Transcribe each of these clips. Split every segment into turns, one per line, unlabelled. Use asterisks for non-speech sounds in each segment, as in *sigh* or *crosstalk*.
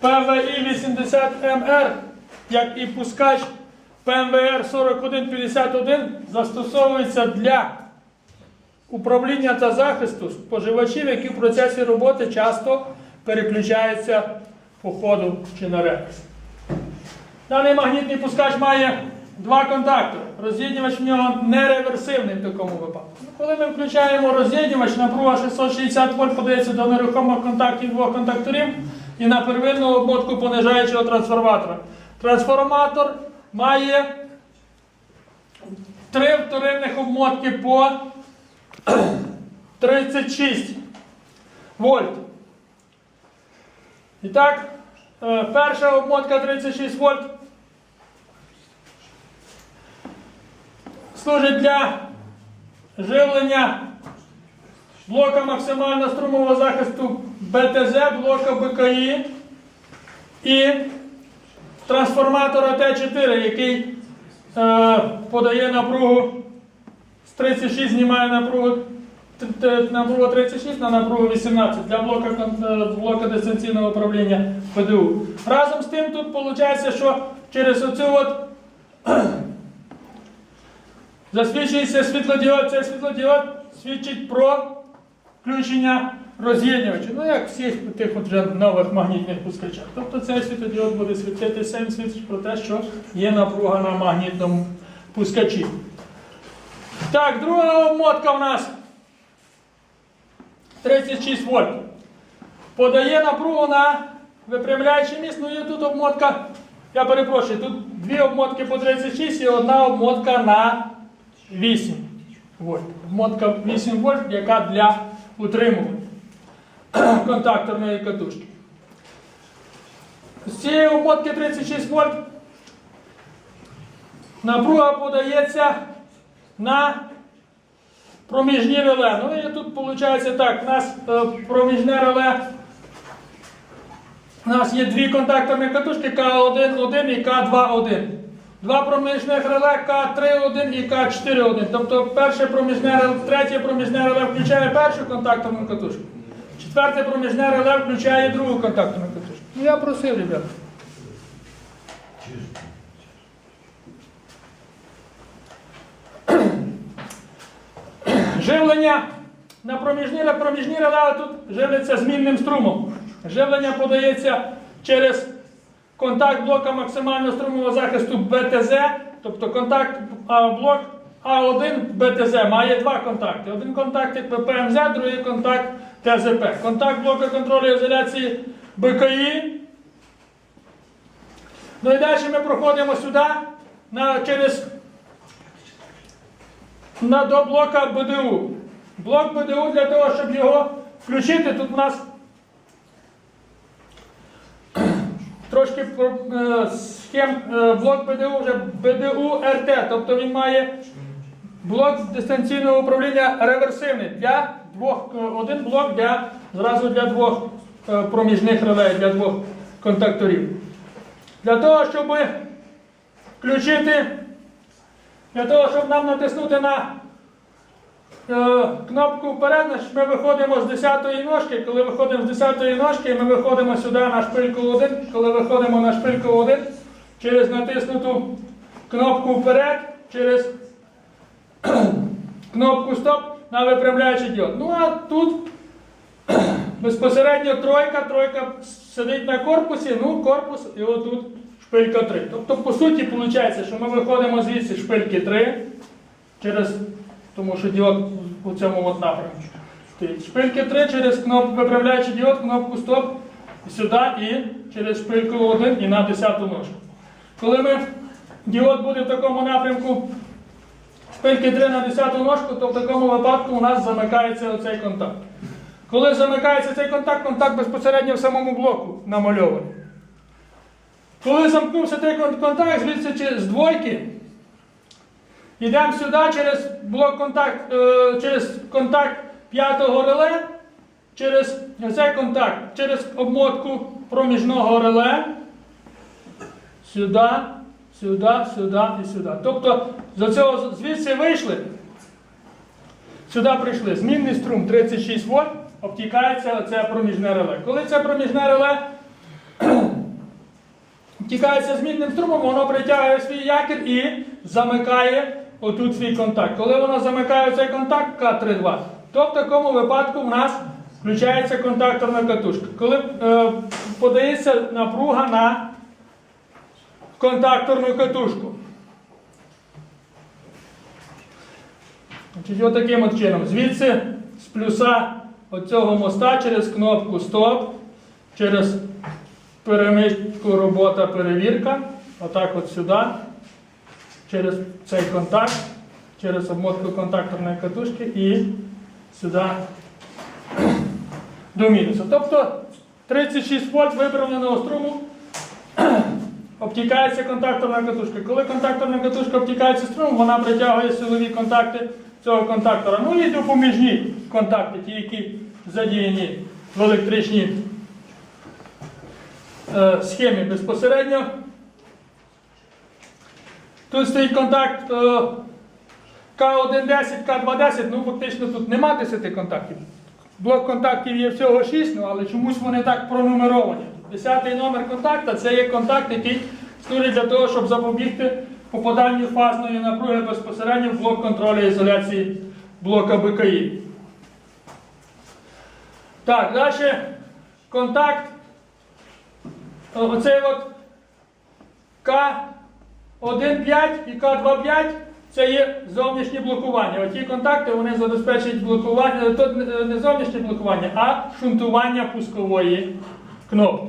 ПВІ 80МР, як і пускач ПМВР 4151 застосовується для управління та захисту споживачів, які в процесі роботи часто переключаються по ходу чи на реверс. Даний магнітний пускач має два контактори. Роз'єднювач в нього не реверсивний в такому випадку. Ну, Коли ми включаємо роз'єднювач, напруга 660 вольт подається до нерухомих контактів двох контакторів і на первинну обмотку понижаючого трансформатора. Трансформатор має три вторинних обмотки по *clears throat* 36 вольт. І так, е, перша обмотка 36 вольт служить для живлення блока максимально струмового захисту БТЗ, блока БКІ і трансформатора Т4, який е, подає напругу з 36, знімає напругу, напругу 36 на напругу 18 для блока, е, блока дистанційного управління ПДУ. Разом з тим тут виходить, що через оцю от *clears throat* засвідчується світлодіод. Цей світлодіод свідчить про включення роз'єднювача. Ну, як всіх тих от нових магнітних пускачах. Тобто цей світлодіод буде світитися, він свідчить про те, що є напруга на магнітному пускачі. Так, друга обмотка у нас 36 вольт. Подає напругу на випрямляючий міст. Ну і тут обмотка, я перепрошую, тут дві обмотки по 36 і одна обмотка на 8 вольт. Обмотка 8 вольт, яка для утримування контакторної катушки. З цієї обмотки 36 вольт напруга подається на проміжні реле. Ну і тут виходить так, у нас е, проміжне реле. У нас є дві контакторні катушки К1-1 і К2-1. Два проміжних реле К3-1 і К4-1. Тобто перше проміжне третє проміжне реле включає першу контакторну катушку. Четверте проміжне реле включає другу контакторну катушку. Ну я просив, ребята. Живлення на проміжні, на проміжні реле тут живляться змінним струмом. Живлення подається через контакт блока максимального струмового захисту БТЗ, тобто контакт блок А1 БТЗ має два контакти. Один контакт як ППМЗ, другий контакт ТЗП. Контакт блока контролю ізоляції БКІ. Ну і далі ми проходимо сюди на, через на, до блока БДУ. Блок БДУ для того, щоб його включити, тут у нас трошки е, схем е, блок БДУ вже БДУ РТ, тобто він має блок дистанційного управління реверсивний для двох, один блок для зразу для двох е, проміжних реле, для двох контакторів. Для того, щоб включити, для того, щоб нам натиснути на е, кнопку вперед, ми виходимо з 10-ї ножки. Коли виходимо з 10-ї ножки, ми виходимо сюди на шпильку 1. Коли виходимо на шпильку 1, через натиснуту кнопку вперед, через кнопку стоп на випрямляючий діод. Ну а тут *clears throat* безпосередньо тройка, тройка сидить на корпусі, ну корпус і отут шпилька 3. Тобто, по суті, виходить, що ми виходимо звідси шпильки 3 через, тому що діод у цьому от напрямку. Шпильки 3 через кнопку виправляючий діод, кнопку стоп сюди і через шпильку 1 і на 10 ножку. Коли ми діод буде в такому напрямку шпильки 3 на 10 ножку, то в такому випадку у нас замикається оцей контакт. Коли замикається цей контакт, контакт безпосередньо в самому блоку намальований. Коли замкнувся цей контакт, звідси з двойки, йдемо сюди через блок контакт, е, через контакт п'ятого реле, через цей контакт, через обмотку проміжного реле, сюди, сюди, сюди і сюди. Тобто з цього звідси вийшли, сюди прийшли. Змінний струм 36 вольт, обтікається оце проміжне реле. Коли це проміжне реле *clears throat* втікається змінним струмом, воно притягує свій якір і замикає отут свій контакт. Коли воно замикає цей контакт К32, то в такому випадку в нас включається контакторна катушка. Коли е, подається напруга на контакторну катушку. Значить, отаким от чином. Звідси з плюса оцього моста через кнопку Стоп, через перемичку робота перевірка, отак от сюди, через цей контакт, через обмотку контакторної катушки і сюди до мінуса. Тобто 36 вольт виправленого струму обтікається контакторна катушка. Коли контакторна катушка обтікається струмом, вона притягує силові контакти цього контактора. Ну і допоміжні контакти, ті, які задіяні в електричній е, схемі безпосередньо. Тут стоїть контакт е, К110, К210, ну фактично тут нема 10 контактів. Блок контактів є всього 6, ну, але чомусь вони так пронумеровані. Десятий номер контакта це є контакт, який служить для того, щоб запобігти попаданню фазної напруги безпосередньо в блок контролю ізоляції блока БКІ. Так, далі контакт. Оцей от К1,5 і К2,5 це є зовнішнє блокування. Оті контакти вони забезпечують блокування, тут не- не зовнішнє блокування, а шунтування пускової кнопки.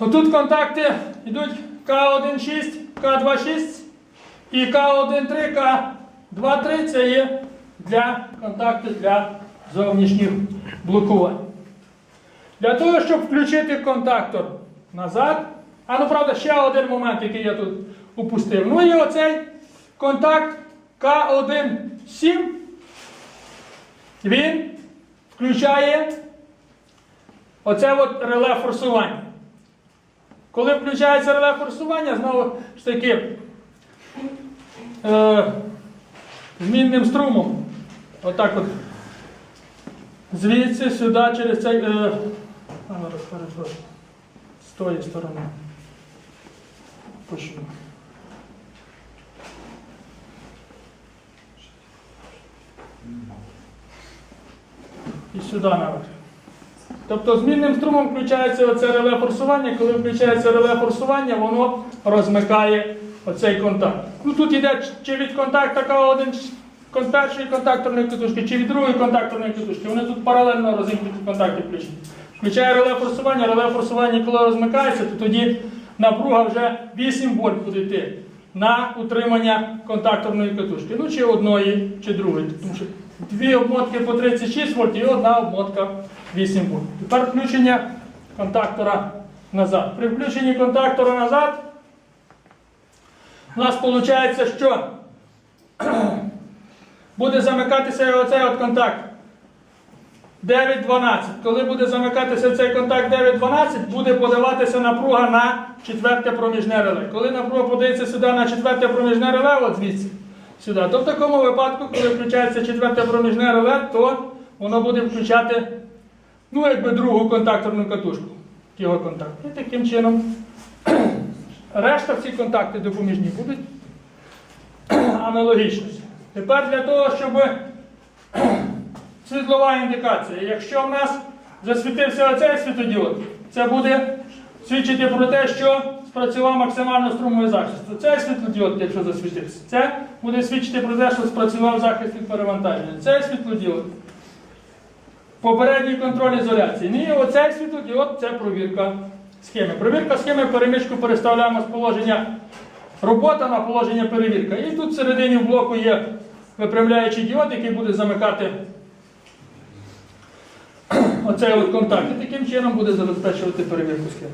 Отут контакти йдуть К1,6, К2,6 і К1,3, К2,3 це є для контакти для зовнішніх блокувань. Для того, щоб включити контактор назад, а ну правда, ще один момент, який я тут упустив. Ну і оцей контакт К1,7, він включає оце от реле форсування. Коли включається реле форсування, знову ж таки е, змінним струмом. Отак от. Звідси сюди через цей. Е, ну. З тої сторони. Почну. І сюди наверх. Тобто змінним струмом включається оце реле форсування. Коли включається реле форсування, воно розмикає оцей контакт. Ну тут йде чи від контакта К1 кон- першої контакторної катушки, чи від другої контакторної катушки. Вони тут паралельно розімкнуті контакти включені. Включає реле форсування, реле форсування, коли розмикається, то тоді напруга вже 8 вольт буде йти на утримання контакторної катушки. Ну чи одної, чи другої. Тому що дві обмотки по 36 вольт і одна обмотка 8 вольт. Тепер включення контактора назад. При включенні контактора назад у нас виходить, що *clears throat* буде замикатися оцей от контакт 9-12. Коли буде замикатися цей контакт 9-12, буде подаватися напруга на четверте проміжне реле. Коли напруга подається сюди на четверте проміжне реле, от звідси, сюди, то в такому випадку, коли включається четверте проміжне реле, то воно буде включати ну, якби другу контакторну катушку. Його контакт. І таким чином *clears throat* решта всі контакти допоміжні будуть *clears throat* аналогічні. Тепер для того, щоб *clears throat* світлова індикація. Якщо в нас засвітився оцей світодіод, це буде свідчити про те, що спрацював максимально струмовий захист. Цей світлодіод, якщо засвітився, це буде свідчити про те, що спрацював захист від перевантаження. Цей світлодіод. Попередній контроль ізоляції. Ну і оцей світлодіод це провірка схеми. Провірка схеми перемичку переставляємо з положення робота на положення перевірка. І тут всередині в блоку є випрямляючий діод, який буде замикати оцей от контакт. І таким чином буде забезпечувати перевірку схеми.